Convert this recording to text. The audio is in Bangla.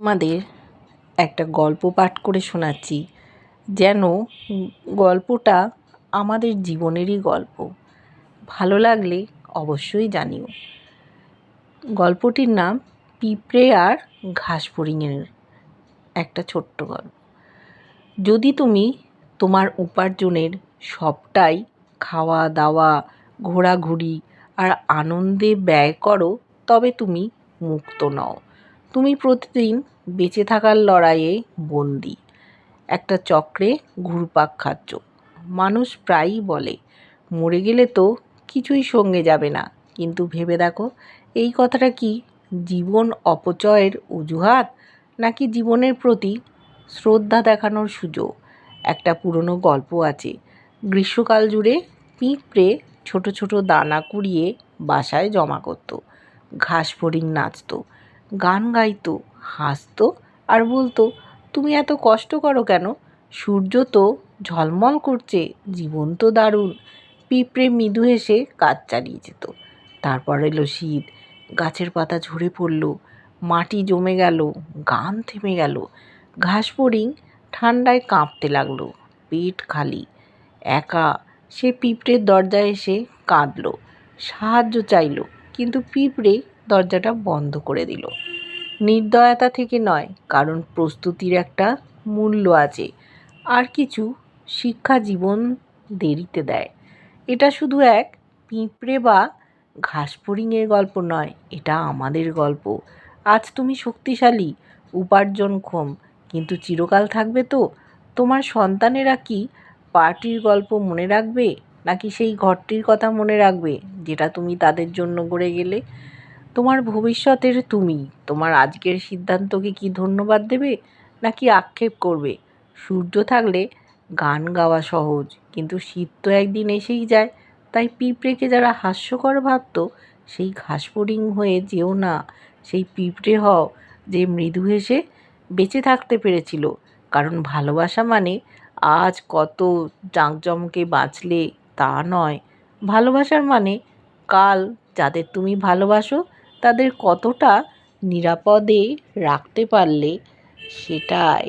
তোমাদের একটা গল্প পাঠ করে শোনাচ্ছি। যেন গল্পটা আমাদের জীবনেরই গল্প। ভালো লাগলে অবশ্যই জানিও। গল্পটির নাম পিঁপড়ে আর ঘাস ফড়িংয়ের একটা ছোট্ট গল্প। যদি তুমি তোমার উপার্জনের সবটাই খাওয়া, দাওয়া, ঘোরাঘুরি আর আনন্দে ব্যয় করো, তবে তুমি মুক্ত নও। তুমি প্রতিদিন বেঁচে থাকার লড়াইয়ে বন্দি। একটা চক্রে ঘুরপাক খাচ্ছ। মানুষ প্রায়ই বলে, মরে গেলে তো কিছুই সঙ্গে যাবে না। কিন্তু ভেবে দেখো, এই কথাটা কি জীবন অপচয়ের অজুহাত, নাকি জীবনের প্রতি শ্রদ্ধা দেখানোর সুযোগ? একটা পুরনো গল্প আছে। গ্রীষ্মকাল জুড়ে পিঁপড়ে ছোট ছোট দানা কুড়িয়ে বাসায় জমা করতো। ঘাস ফড়িং নাচতো। গান গাইতো, হাসতো আর বলতো, তুমি এত কষ্ট করো কেন? সূর্য তো ঝলমল করছে, জীবন তো দারুণ। পিঁপড়ে মৃদু হেসে কাজ চালিয়ে যেত। তারপর এলো শীত, গাছের পাতা ঝরে পড়ল, মাটি জমে গেল, গান থেমে গেল, ঘাস ফড়িং ঠান্ডায় কাঁপতে লাগল, পেট খালি। একা সে পিঁপড়ের দরজায় এসে কাঁদল, সাহায্য চাইল, কিন্তু পিঁপড়ে দরজাটা বন্ধ করে দিল। নির্দয়তা থেকে নয়, কারণ প্রস্তুতির একটা মূল্য আছে। আর কিছু শিক্ষা জীবন দেরিতে দেয়। এটা শুধু এক পিঁপড়ে বা ঘাসফড়িংয়ের গল্প নয়, এটা আমাদের গল্প। আজ তুমি শক্তিশালী উপার্জনক্ষম কিন্তু চিরকাল থাকবে তো? তোমার সন্তানেরা কি পার্টির গল্প মনে রাখবে, নাকি সেই ঘরটির কথা মনে রাখবে, যেটা তুমি তাদের জন্য গড়ে গেলে? তোমার ভবিষ্যতের তুমি। তোমার আজকের সিদ্ধান্তকে কি ধন্যবাদ দেবে, নাকি আক্ষেপ করবে? সূর্য থাকলে গান গাওয়া সহজ, কিন্তু শীত তো একদিন এসেই যায়। তাই পিঁপড়েকে যারা হাস্যকর ভাবত, সেই ঘাসফড়িং হয়ে যেও না। সেই পিঁপড়ে হও যে মৃদু হেসে বেঁচে থাকতে পেরেছিল। কারণ ভালোবাসা মানে আজ কত জাঁকজমকে বাঁচলে তা নয়। ভালোবাসার মানে কাল যাদের তুমি ভালোবাসো তাদের কতটা নিরাপদে রাখতে পারলে সেটাই।